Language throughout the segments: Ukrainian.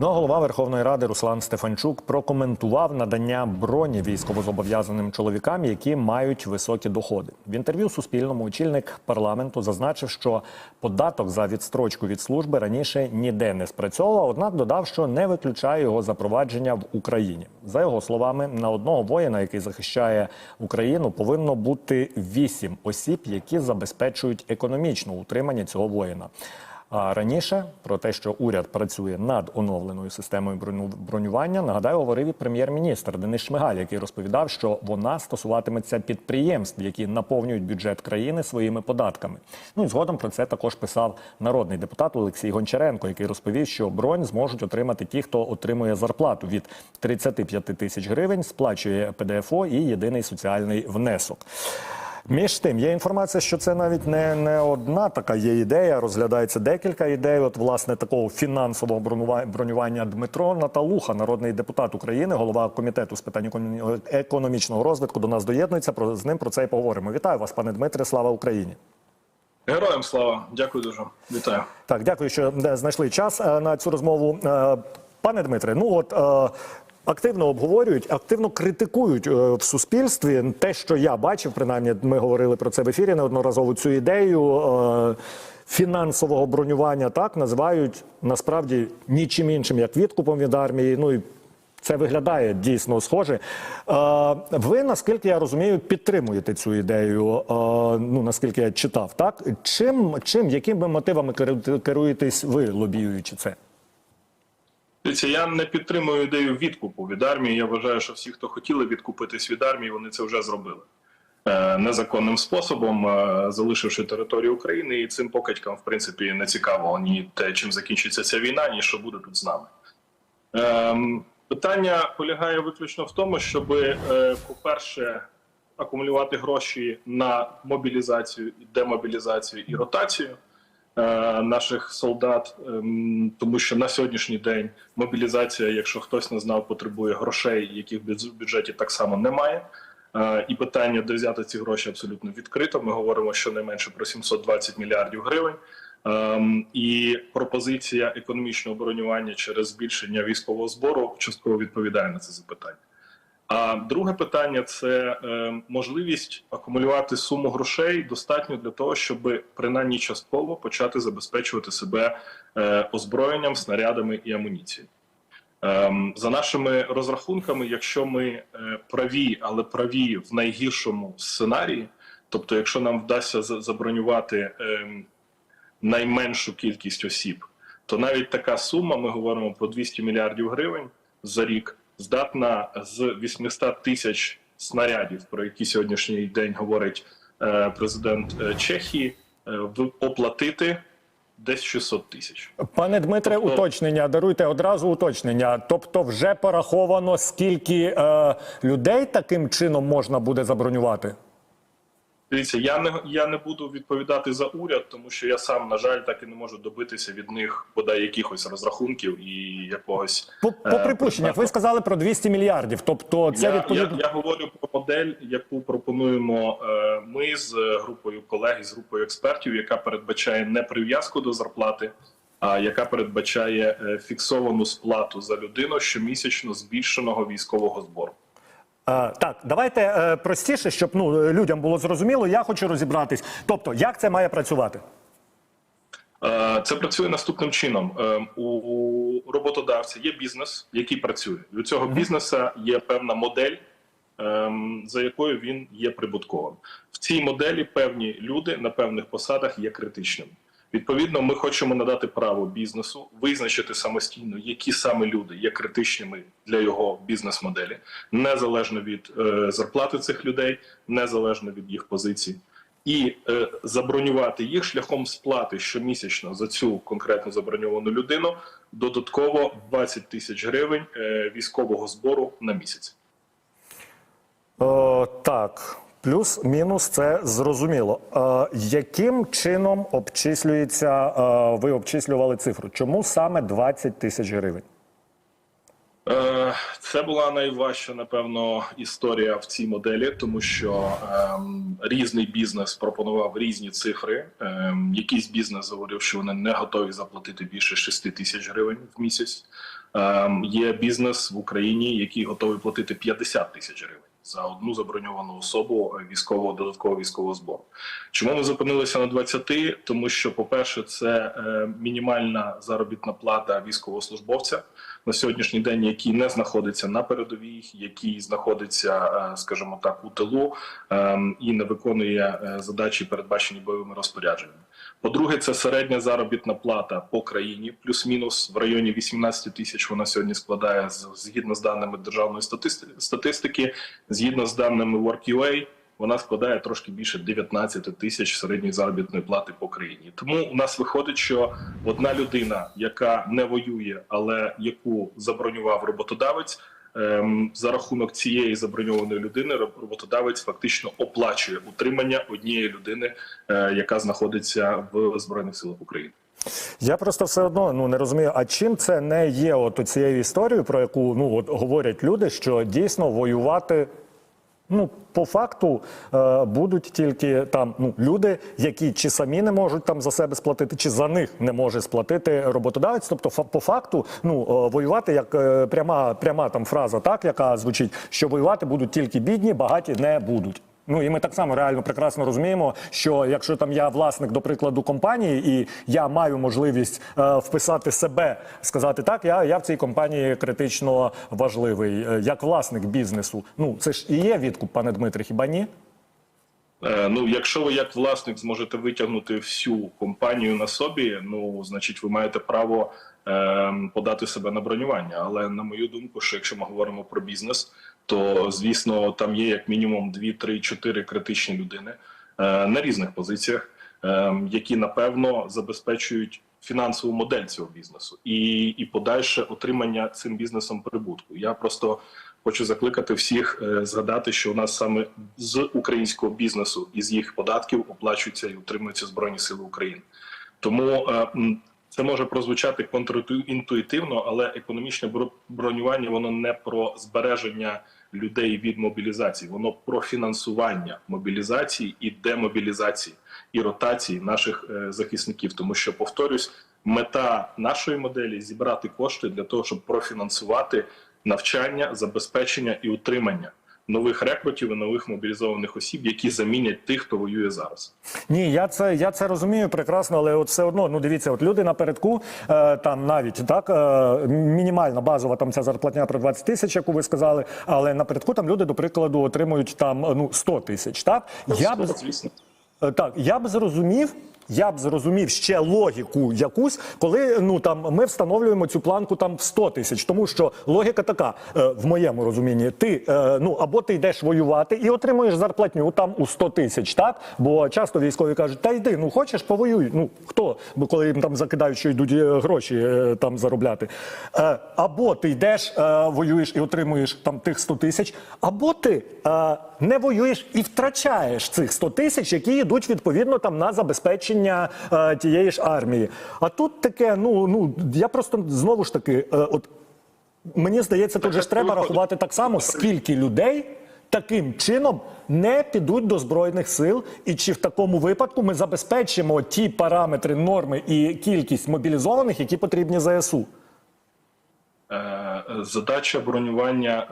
Ну, а голова Верховної Ради Руслан Стефанчук прокоментував надання броні військовозобов'язаним чоловікам, які мають високі доходи. В інтерв'ю Суспільному очільник парламенту зазначив, що податок за відстрочку від служби раніше ніде не спрацьовував, однак додав, що не виключає його запровадження в Україні. За його словами, на одного воїна, який захищає Україну, повинно бути вісім осіб, які забезпечують економічне утримання цього воїна. А раніше про те, що уряд працює над оновленою системою броню- бронювання, нагадаю, говорив і прем'єр-міністр Денис Шмигаль, який розповідав, що вона стосуватиметься підприємств, які наповнюють бюджет країни своїми податками. Ну і згодом про це також писав народний депутат Олексій Гончаренко, який розповів, що бронь зможуть отримати ті, хто отримує зарплату від 35 тисяч гривень, сплачує ПДФО і єдиний соціальний внесок. Між тим, є інформація, що це навіть не, не одна така є ідея. Розглядається декілька ідей. От власне такого фінансового бронювання Дмитро Наталуха, народний депутат України, голова комітету з питань економічного розвитку, до нас доєднується. Про з ним про це і поговоримо. Вітаю вас, пане Дмитре. Слава Україні. Героям слава, дякую дуже. Вітаю. Так, дякую, що е, знайшли час е, на цю розмову. Е, Пане Дмитре, ну от. Активно обговорюють, активно критикують е, в суспільстві те, що я бачив, принаймні ми говорили про це в ефірі неодноразово. Цю ідею е, фінансового бронювання так називають насправді нічим іншим, як відкупом від армії. Ну і це виглядає дійсно схоже. Е, ви, наскільки я розумію, підтримуєте цю ідею. е, ну наскільки я читав, так чим, чим якими мотивами керуєтесь ви, лобіюючи це? Я не підтримую ідею відкупу від армії. Я вважаю, що всі, хто хотіли відкупитись від армії, вони це вже зробили Е, незаконним способом, е, залишивши територію України, і цим покатькам, в принципі, не цікаво ні те, чим закінчиться ця війна, ні що буде тут з нами. Ем, Питання полягає виключно в тому, щоб, е, по-перше, акумулювати гроші на мобілізацію, демобілізацію і ротацію наших солдат, ем, тому що на сьогоднішній день мобілізація, якщо хтось не знав, потребує грошей, яких в бюдж- бюджеті так само немає. Е, І питання, де взяти ці гроші, абсолютно відкрито. Ми говоримо щонайменше про 720 мільярдів гривень. Ем, І пропозиція економічного бронювання через збільшення військового збору частково відповідає на це запитання. А друге питання це е, можливість акумулювати суму грошей достатньо для того, щоб принаймні частково почати забезпечувати себе е, озброєнням, снарядами і амуніцією. Ем, за нашими розрахунками, якщо ми е, праві, але праві в найгіршому сценарії, тобто, якщо нам вдасться забронювати ем, найменшу кількість осіб, то навіть така сума, ми говоримо про 200 мільярдів гривень за рік, здатна з 800 тисяч снарядів, про які сьогоднішній день говорить е, президент е, Чехії, е, оплатити десь 600 тисяч. Пане Дмитре, Тобто- уточнення даруйте одразу уточнення. Тобто, вже пораховано скільки е, людей таким чином можна буде забронювати? Дивіться, я не я не буду відповідати за уряд, тому що я сам, на жаль, так і не можу добитися від них бодай якихось розрахунків і якогось По, по Е, припущеннях, ви сказали про 200 мільярдів. Тобто, це я, відповідно. я, я говорю про модель, яку пропонуємо е, ми з групою колег, з групою експертів, яка передбачає не прив'язку до зарплати, а яка передбачає е, фіксовану сплату за людину щомісячно збільшеного військового збору. Е, так, давайте е, простіше, щоб ну людям було зрозуміло. Я хочу розібратись. Тобто, як це має працювати? Е, Це працює наступним чином. У роботодавця є бізнес, який працює. У цього бізнесу є певна модель, ем, за якою він є прибутковим. В цій моделі певні люди на певних посадах є критичними. Відповідно, ми хочемо надати право бізнесу визначити самостійно, які саме люди є критичними для його бізнес-моделі, незалежно від е, зарплати цих людей, незалежно від їх позицій і е, забронювати їх шляхом сплати щомісячно за цю конкретно заброньовану людину додатково 20 тисяч гривень е, військового збору на місяць. Е, так, плюс-мінус, це зрозуміло. Е, яким чином обчислюється? Е, ви обчислювали цифру? Чому саме 20 тисяч гривень? Е, Це була найважча, напевно, історія в цій моделі, тому що ем, різний бізнес пропонував різні цифри. Ем, якийсь бізнес говорив, що вони не готові заплатити більше 6 тисяч гривень в місяць. Ем, є бізнес в Україні, який готовий платити 50 тисяч гривень за одну заброньовану особу е, військового додаткового військового збору. Чому ми зупинилися на 20? Тому що, по-перше, це е, мінімальна заробітна плата військовослужбовця на сьогоднішній день, який не знаходиться на передовій, який знаходиться, е, скажімо так, у тилу е, і не виконує задачі, передбачені бойовими розпорядженнями. По-друге, це середня заробітна плата по країні, плюс-мінус в районі 18 тисяч. Вона сьогодні складає згідно з даними державної статисти- статистики, згідно з даними Work.ua, вона складає трошки більше 19 тисяч середньої заробітної плати по країні. Тому у нас виходить, що одна людина, яка не воює, але яку забронював роботодавець. Ем, За рахунок цієї заброньованої людини роботодавець фактично оплачує утримання однієї людини, е, яка знаходиться в збройних силах України. Я просто все одно ну не розумію, а чим це не є от цією історією, про яку ну от говорять люди, що дійсно воювати. Ну, по факту е, будуть тільки там ну люди, які чи самі не можуть там за себе сплатити, чи за них не може сплатити роботодавець. Тобто, фа- по факту, ну е, воювати як е, пряма, пряма там фраза, так яка звучить, що воювати будуть тільки бідні, багаті не будуть. Ну і ми так само реально прекрасно розуміємо, що якщо там я власник, до прикладу, компанії, і я маю можливість е, вписати себе, сказати так, я, я в цій компанії критично важливий, е, як власник бізнесу. Ну це ж і є відкуп, пане Дмитре, хіба ні? Е, Ну, якщо ви як власник зможете витягнути всю компанію на собі, ну значить, ви маєте право е, подати себе на бронювання. Але на мою думку, що якщо ми говоримо про бізнес, то звісно там є як мінімум 2, 3, 4 критичні людини е, на різних позиціях, е, які напевно забезпечують фінансову модель цього бізнесу і, і подальше отримання цим бізнесом прибутку. Я просто хочу закликати всіх е, згадати, що у нас саме з українського бізнесу і з їх податків оплачуються і утримуються збройні сили України. Тому це може прозвучати контрінтуїтивно, але економічне бро- бронювання воно не про збереження людей від мобілізації, воно про фінансування мобілізації і демобілізації і ротації наших е, захисників. Тому що повторюсь, мета нашої моделі зібрати кошти для того, щоб профінансувати навчання, забезпечення і утримання нових рекрутів і нових мобілізованих осіб, які замінять тих, хто воює зараз. Ні, я це я це розумію прекрасно, але от все одно, ну дивіться, от люди напередку е, там навіть так е, мінімальна базова там ця зарплатня про 20 тисяч, яку ви сказали, але напередку там люди, до прикладу, отримують там ну 100 тисяч. Так я б звісно. Е, Так, я б зрозумів. Я б зрозумів ще логіку якусь, коли ну там ми встановлюємо цю планку там в 100 тисяч, тому що логіка така е, в моєму розумінні: ти е, ну або ти йдеш воювати і отримуєш зарплатню там у 100 тисяч, так бо часто військові кажуть, та йди, ну хочеш, повоюй. Ну хто? Бо коли їм там закидають, що йдуть е, гроші е, там заробляти. Е, або ти йдеш, е, воюєш і отримуєш там тих 100 тисяч, або ти е, не воюєш і втрачаєш цих 100 тисяч, які йдуть відповідно там на забезпечення е, тієї ж армії. А тут таке, ну ну я просто знову ж таки, е, от мені здається, тут же ж треба рахувати так само, скільки людей. Таким чином не підуть до збройних сил, і чи в такому випадку ми забезпечимо ті параметри, норми і кількість мобілізованих, які потрібні ЗСУ? Е, задача бронювання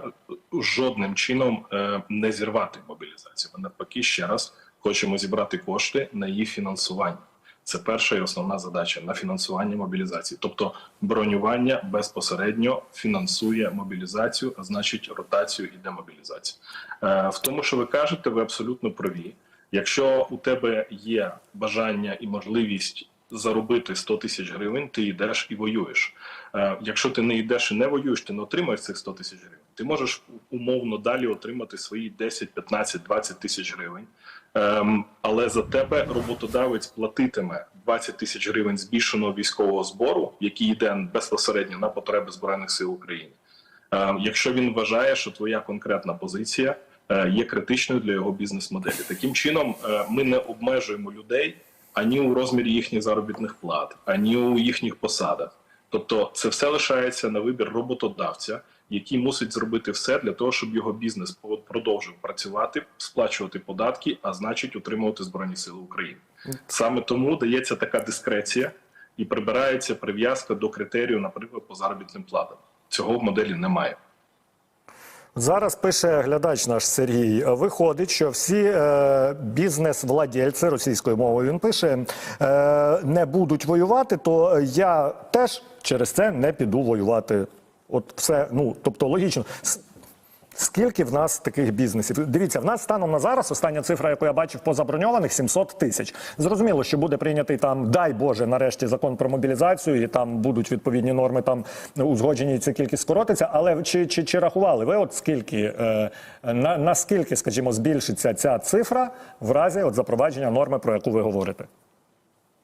жодним чином е, не зірвати мобілізацію. Навпаки ще раз хочемо зібрати кошти на її фінансування. Це перша і основна задача на фінансування мобілізації. Тобто бронювання безпосередньо фінансує мобілізацію, а значить ротацію і демобілізацію. Е, В тому, що ви кажете, ви абсолютно праві. Якщо у тебе є бажання і можливість заробити 100 тисяч гривень, ти йдеш і воюєш. Е, Якщо ти не йдеш і не воюєш, ти не отримаєш цих 100 тисяч гривень. Ти можеш умовно далі отримати свої 10, 15, 20 тисяч гривень. Ем, але за тебе роботодавець платитиме 20 тисяч гривень збільшеного військового збору, який йде безпосередньо на потреби збройних сил України. Ем, якщо він вважає, що твоя конкретна позиція е, є критичною для його бізнес-моделі, таким чином е, ми не обмежуємо людей ані у розмірі їхніх заробітних плат, ані у їхніх посадах. Тобто, це все лишається на вибір роботодавця, який мусить зробити все для того, щоб його бізнес продовжив працювати, сплачувати податки, а значить утримувати збройні сили України. Саме тому дається така дискреція і прибирається прив'язка до критерію, наприклад, по заробітним платам. Цього в моделі немає. Зараз пише глядач наш Сергій. Виходить, що всі е, бізнес-владельці російською мовою він пише е, не будуть воювати, то я теж через це не піду воювати. От все, ну тобто логічно. Скільки в нас таких бізнесів? Дивіться, в нас станом на зараз остання цифра, яку я бачив по заброньованих 700 тисяч. Зрозуміло, що буде прийнятий там, дай Боже, нарешті закон про мобілізацію, і там будуть відповідні норми, там узгоджені і ця кількість скоротиться. Але чи, чи, чи рахували ви, от скільки е, на наскільки, скажімо, збільшиться ця цифра в разі от запровадження норми, про яку ви говорите?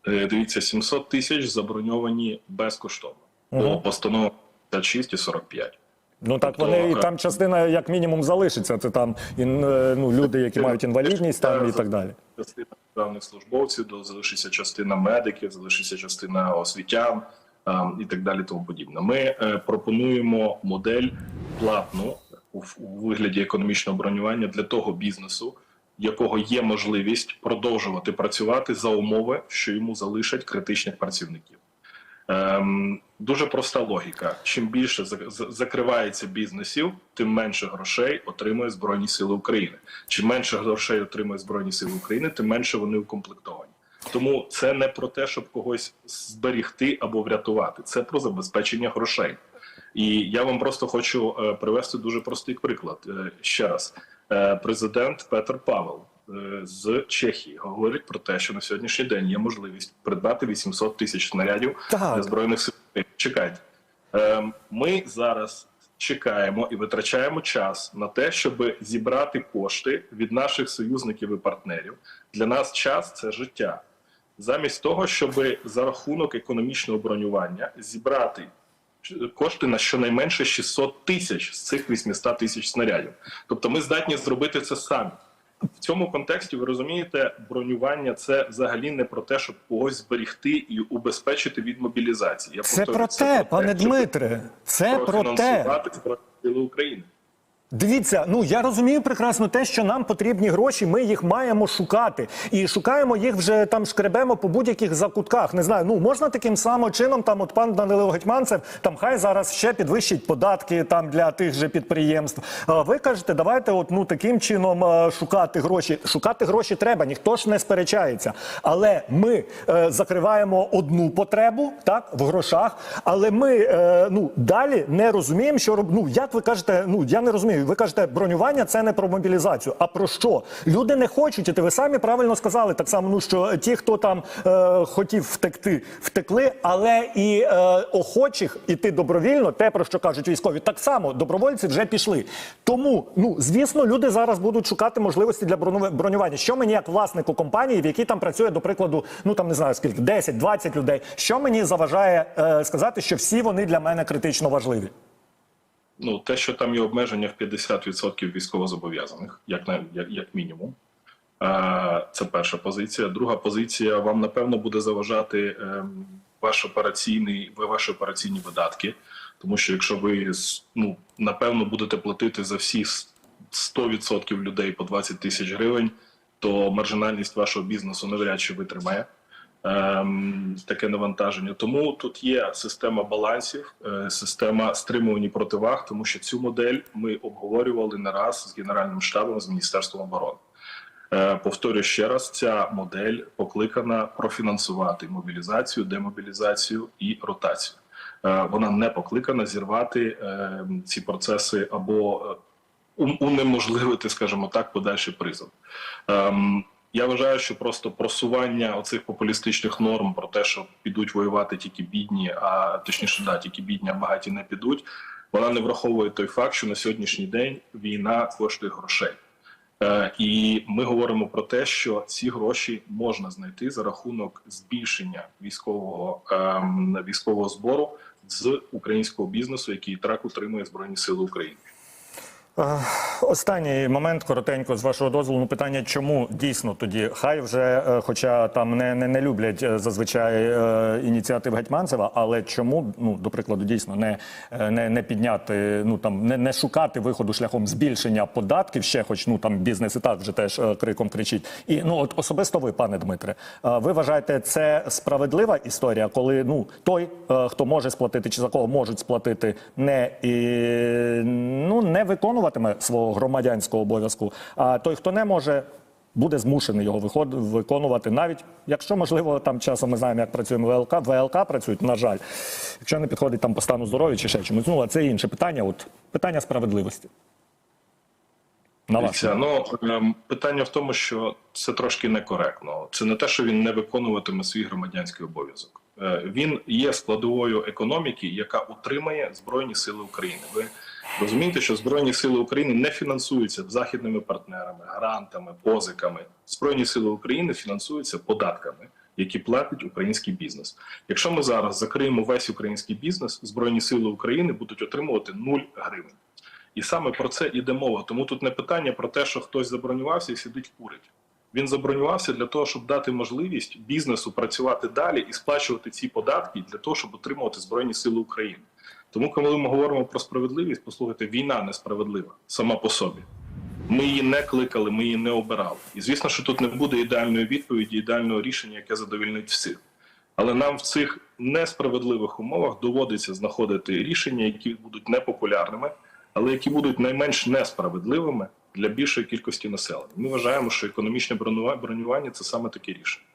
Е, Дивіться, 700 тисяч заброньовані безкоштовно по постановам 56 і 45. Ну так Тобто, вони і е, там частина як мінімум залишиться. Це там і, е, ну, люди, які мають інвалідність, там і так далі. Частина державних службовців, до- залишиться частина медиків, залишиться частина освітян і так далі. Тому подібне. Ми е, пропонуємо модель платну у вигляді економічного бронювання для того бізнесу, якого є можливість продовжувати працювати за умови, що йому залишать критичних працівників. Ем, дуже проста логіка. Чим більше за- за- закривається бізнесів, тим менше грошей отримує Збройні Сили України. Чим менше грошей отримує Збройні Сили України, тим менше вони укомплектовані. Тому це не про те, щоб когось зберігти або врятувати. Це про забезпечення грошей. І я вам просто хочу е, привести дуже простий приклад. Е, ще раз, Е, президент Петр Павел з Чехії говорить про те, що на сьогоднішній день є можливість придбати 800 тисяч снарядів Так. для збройних сил. Чекайте, Е, ми зараз чекаємо і витрачаємо час на те, щоб зібрати кошти від наших союзників і партнерів. Для нас час це життя. Замість того, щоб за рахунок економічного бронювання зібрати кошти на щонайменше 600 тисяч з цих 800 тисяч снарядів. Тобто ми здатні зробити це самі. В цьому контексті ви розумієте, бронювання це взагалі не про те, щоб когось зберігти і убезпечити від мобілізації. Я Це повторю, про те, пане Дмитре. Це про те. Збройні Сили України. Дивіться, ну я розумію прекрасно те, що нам потрібні гроші. Ми їх маємо шукати, і шукаємо їх вже там шкребемо по будь-яких закутках. Не знаю, ну можна таким самим чином. Там от пан Данило Гетьманцев, там хай зараз ще підвищить податки там для тих же підприємств. Ви кажете, давайте от ну таким чином е, шукати гроші. Шукати гроші треба, ніхто ж не сперечається. Але ми е, закриваємо одну потребу, так в грошах. Але ми е, ну далі не розуміємо, що роб- ну як ви кажете, ну я не розумію. Ви кажете, бронювання це не про мобілізацію. А про що? Люди не хочуть іти. Ви самі правильно сказали. Так само, ну що ті, хто там е, хотів втекти, втекли, але і е, охочих іти добровільно, те про що кажуть військові, так само добровольці вже пішли. Тому, ну звісно, люди зараз будуть шукати можливості для броню- бронювання. Що мені, як власнику компанії, в якій там працює, до прикладу, ну там не знаю скільки, 10-20 людей. Що мені заважає е, сказати, що всі вони для мене критично важливі? Ну, те, що там є обмеження в 50% військовозобов'язаних, як, на, як, як мінімум. Е, Це перша позиція. Друга позиція вам напевно буде заважати ем, ваш операційний, ваші операційні видатки. Тому що якщо ви ну, напевно будете платити за всі 100% людей по 20 тисяч гривень, то маржинальність вашого бізнесу навряд чи витримає таке навантаження. Тому тут є система балансів, е, система стримувань противаг, тому що цю модель ми обговорювали не раз з Генеральним штабом з Міністерством оборони. Е, Повторюю ще раз, ця модель покликана профінансувати мобілізацію, демобілізацію і ротацію. Е, Вона не покликана зірвати ці процеси або унеможливити, скажімо так, подальший призов. Я вважаю, що просто просування оцих популістичних норм про те, що підуть воювати тільки бідні, а точніше, да, тільки бідні, а багаті не підуть. Вона не враховує той факт, що на сьогоднішній день війна коштує грошей. Е, І ми говоримо про те, що ці гроші можна знайти за рахунок збільшення військового ем, військового збору з українського бізнесу, який і так утримує збройні сили України. Останній момент коротенько з вашого дозволу. Ну, питання, чому дійсно тоді хай вже, е, хоча там не, не, не люблять е, зазвичай е, ініціатив Гетьманцева, але чому, ну до прикладу, дійсно не, е, не, не підняти, ну там не, не шукати виходу шляхом збільшення податків, ще хоч ну там бізнес і так вже теж е, криком кричить. І ну от особисто ви, пане Дмитре, е, ви вважаєте, це справедлива історія, коли ну той, е, хто може сплатити чи за кого можуть сплатити, не і, ну не виконуватиме свого громадянського обов'язку. А той, хто не може, буде змушений його виход- виконувати, навіть якщо можливо там часом ми знаємо, як працює ВЛК, ВЛК працюють, на жаль, якщо не підходить там по стану здоров'я чи ще чомусь. Ну а це інше питання. От питання справедливості. На Дивіться, ну ем, питання в тому, що це трошки некоректно. Це не те, що він не виконуватиме свій громадянський обов'язок. Е, Він є складовою економіки, яка утримає Збройні Сили України. Ви розумієте, що Збройні Сили України не фінансуються західними партнерами, грантами, позиками. Збройні Сили України фінансуються податками, які платить український бізнес. Якщо ми зараз закриємо весь український бізнес, Збройні Сили України будуть отримувати 0 гривень. І саме про це іде мова. Тому тут не питання про те, що хтось забронювався і сидить курить. Він забронювався для того, щоб дати можливість бізнесу працювати далі і сплачувати ці податки для того, щоб отримувати Збройні Сили України. Тому, коли ми говоримо про справедливість, послухайте, війна несправедлива сама по собі. Ми її не кликали, ми її не обирали. І звісно, що тут не буде ідеальної відповіді, ідеального рішення, яке задовільнить всіх. Але нам в цих несправедливих умовах доводиться знаходити рішення, які будуть непопулярними, але які будуть найменш несправедливими для більшої кількості населення. Ми вважаємо, що економічне бронюва- бронювання це саме таке рішення.